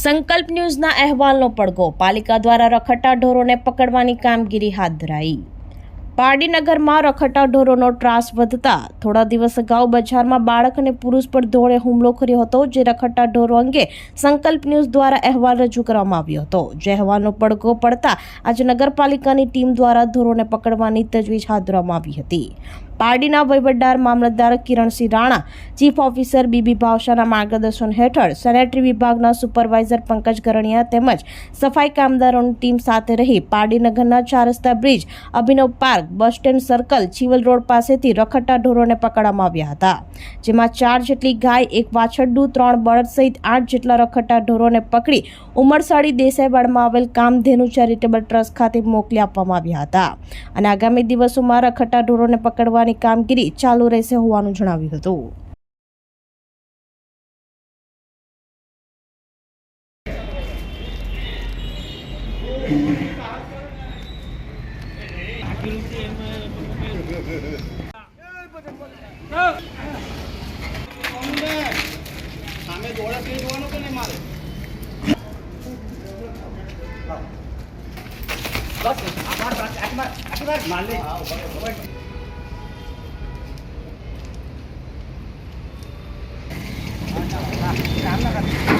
સંકલ્પ ન્યૂઝના અહેવાલનો પડઘો. પાલિકા દ્વારા રખડતા ઢોરોને પકડવાની કામગીરી હાથ ધરાઈ. પારડીનગરમાં રખડતા ઢોરોનો ત્રાસ વધતા થોડા દિવસ અગાઉ બજારમાં બાળક અને પુરુષ પર ઢોરે હુમલો કર્યો હતો, જે રખડતા ઢોરો અંગે સંકલ્પ ન્યૂઝ દ્વારા અહેવાલ રજૂ કરવામાં આવ્યો હતો. જે અહેવાલનો પડઘો પડતા આજે નગરપાલિકાની ટીમ દ્વારા ઢોરોને પકડવાની તજવીજ હાથ ધરવામાં આવી હતી. પારડીના વહીવટદાર મામલતદાર કિરણસિંહ રાણા, ચીફ ઓફિસર બીબી ભાવશાના માર્ગદર્શન હેઠળ સેનેટરી વિભાગના સુપરવાઇઝર પંકજ ગરણિયા તેમજ સફાઈ કામદારોની ટીમ સાથે રહી પારડીનગરના ચાર રસ્તા bridge, Abhinav park, bus stand circle, Chival road પાસેથી રખડતા ઢોરોને પકડવામાં આવ્યા હતા, જેમાં ચાર જેટલી ગાય, એક વાછરડું, ત્રણ બળદ સહિત આઠ જેટલા રખડતા ઢોરોને પકડી ઉમરસાડી દેસાઈવાડમાં આવેલ કામધેનુ ચેરિટેબલ ટ્રસ્ટ ખાતે મોકલી આપવામાં આવ્યા હતા. અને આગામી દિવસોમાં રખડતા ઢોરોને પકડવાની કામગીરી ચાલુ રહેશે હોવાનું જણાવ્યું હતું. બસ આ માર બાદ આટલી માર આટલી માર માર લે Yeah.